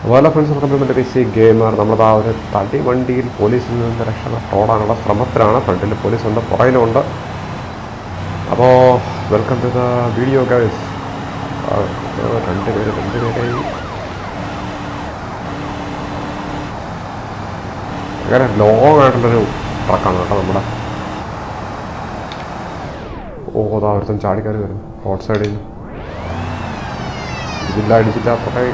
അതുപോലെ friends welcome to C gamer നമ്മളത് ഒരു തടി വണ്ടിയിൽ പോലീസിൽ നിന്ന് രക്ഷപ്പെട്ടോടാനുള്ള ശ്രമത്തിലാണ്. ഫ്രണ്ടിൽ പോലീസുണ്ട് പുറകിലുണ്ട് അപ്പോൾ welcome to the video guys രണ്ട് പേര് രണ്ട് പേരായി അങ്ങനെ ലോങ് ആയിട്ടുള്ളൊരു ട്രക്കാണ് കേട്ടോ നമ്മുടെ. ഓ അതാ ഒരുത്തും ചാടിക്കാർ വരും റോഡ് സൈഡിൽ ഇതില്ല അടിച്ചില്ല പുറകെ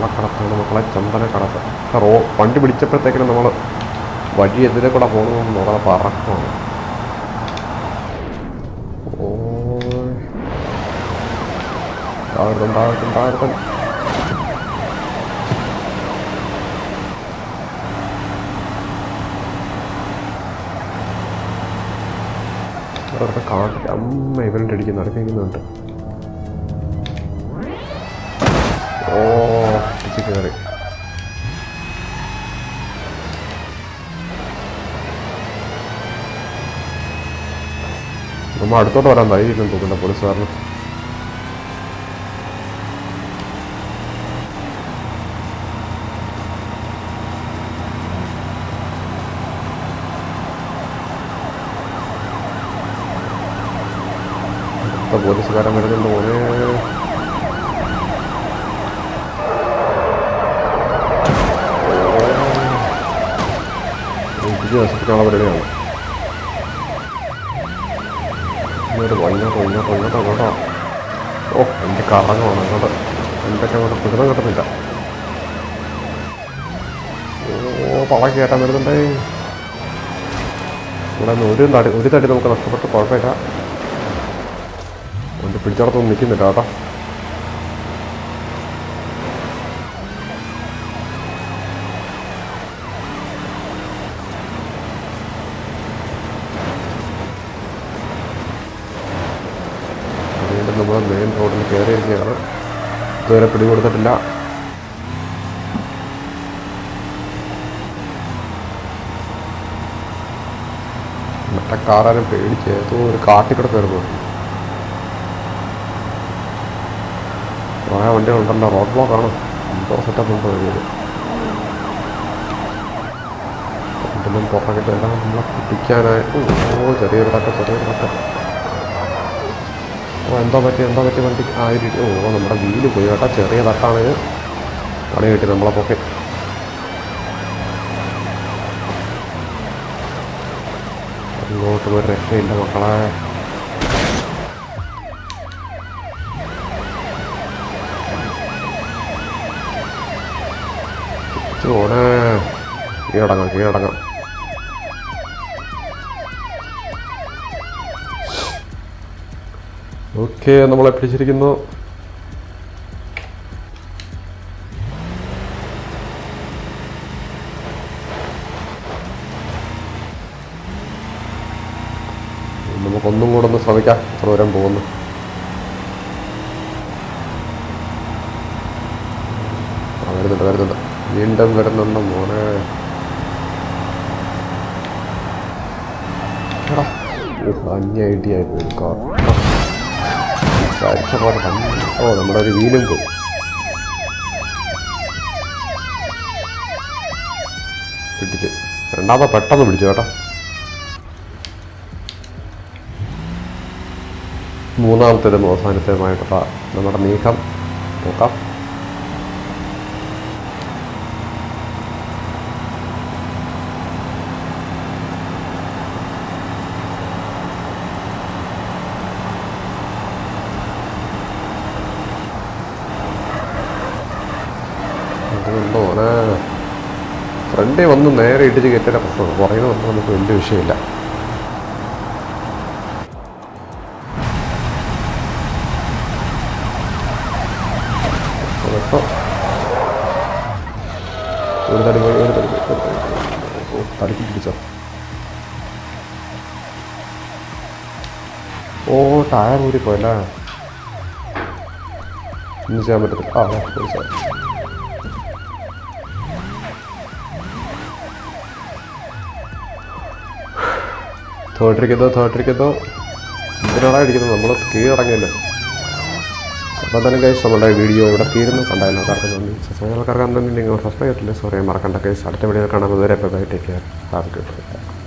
കള്ളക്കടത്താണ് മക്കളെ ചന്ദന കടത്ത് റോ വണ്ടി പിടിച്ചപ്പോഴത്തേക്കിനും നമ്മൾ വഴി എതിരെ കൂടെ പോകണമെന്ന് നോക്കാതെ പറക്കമാണ് അവരുടെ കാട്ടിൽ അമ്മ ഇവരുടെ അടിക്കുന്നു അടുപ്പിക്കുന്നുണ്ട് ഇടിച്ച് കയറി. നമ്മൾ അടുത്തോട്ട് വരാൻ ധൈര്യം തോക്കണ്ട പോലീസുകാരന്. പോലീസുകാരൻ വരുന്നുണ്ട്. മോനെ ഇടിച്ച് ദിവസത്തേക്കുള്ള പരിപാടിയാണ് ഇങ്ങോട്ട് ഇങ്ങോട്ട് ഇങ്ങോട്ട്. ഓ എന്റെ കറങ്ങമാണ് അങ്ങോട്ട് എന്തൊക്കെ അങ്ങോട്ട് കുതിരം കിട്ടുന്നില്ല ഓ പള കയറ്റാൻ വരുന്നുണ്ടേ. ഇവിടെ നിന്ന് ഒരു തടി ഒരു തടി നമുക്ക് നഷ്ടപ്പെട്ട് കുഴപ്പമില്ല. എന്റെ പിടിച്ചടത്തൊന്നും നിൽക്കുന്നില്ല കേട്ടോ വീണ്ടും നമ്മൾ മെയിൻ റോഡിൽ കയറിയിരിക്കുകയാണ്. ഇതുവരെ പിടികൊടുത്തിട്ടില്ല. മറ്റേ കാറാരും പേടിച്ച് ഏതോ ഒരു കാട്ടിക്കൂടെ കയറുന്നു കുറേ വണ്ടികളുണ്ടല്ലോ റോഡ് ബ്ലോക്കാണ് എന്തോ സെറ്റപ്പ് ഉണ്ട് വഴിയിൽ രണ്ടിലും പുറകിട്ട് എല്ലാം നമ്മളെ കുട്ടിക്കാനായിട്ട് ഓ ചെറിയൊരു തട്ട് ചെറിയൊരു തട്ട്. എന്തോ പറ്റി എന്തോ പറ്റി വണ്ടി ആ ഒരു ഓ നമ്മുടെ വീൽ പോയി കേട്ടോ. ചെറിയ തട്ടാണ് പണി കിട്ടി നമ്മളെ പൊക്കെ ഇങ്ങോട്ടും ഒരു രക്ഷയില്ല മക്കളെ. ഓണേ കീഴടങ്ങാം കീഴടങ്ങാം. ഓക്കെ നമ്മളെ പിടിച്ചിരിക്കുന്നു. നമുക്കൊന്നും കൂടെ ഒന്ന് ശ്രമിക്കാം. എത്ര ദൂരം പോകുന്നു. വരുന്നുണ്ട് വരുന്നുണ്ട്. വീണ്ടും വരുന്നുണ്ട് മോനെ. അന്യ ഐഡിയ ആയി പോയി. പോലെ ഓ നമ്മുടെ ഒരു വീലും പോയി. പിടിച്ച്. രണ്ടാമത്തെ പെട്ടെന്ന് പിടിച്ചു കേട്ടോ. മൂന്നാമത്തേതും അവസാനത്തേതുമായിട്ടുള്ള നമ്മുടെ നീക്കം. നോക്കാം. ഫ്രണ്ടേ വന്ന് നേരെ ഇടിച്ച് കയറ്റേണ്ട പ്രശ്നമാണ് പുറകിൽ വന്ന് നമുക്ക് വലിയ വിഷയമില്ല. ഒരു തടി പോയി ഒരു തടി പിടിച്ചോ. ഓ ടയർ ഊരിപ്പോയല്ലേ? ഒന്നും ചെയ്യാൻ പറ്റത്തില്ല. ആ ആ, തോട്ടിരിക്കുന്നു തോട്ടിരിക്കുന്നു ഇതിനോടാ ഇരിക്കുന്നത്? നമ്മൾ കീഴടങ്ങിയല്ലോ. അപ്പോൾ തന്നെ കേസ് നമ്മുടെ വീഡിയോ ഇവിടെ തീരുന്നു. കണ്ടായാലും ആൾക്കാർക്ക് നന്ദി. സബ്സ്ക്രൈബ് ആൾക്കാർക്ക് നിങ്ങൾ സബ്സ്ക്രൈബ് ചെയ്തിട്ടില്ല? സോറി മറക്കണ്ട കേസ് അടുത്ത വീഡിയോ കാണാൻ ഇതുവരെ bye take care have good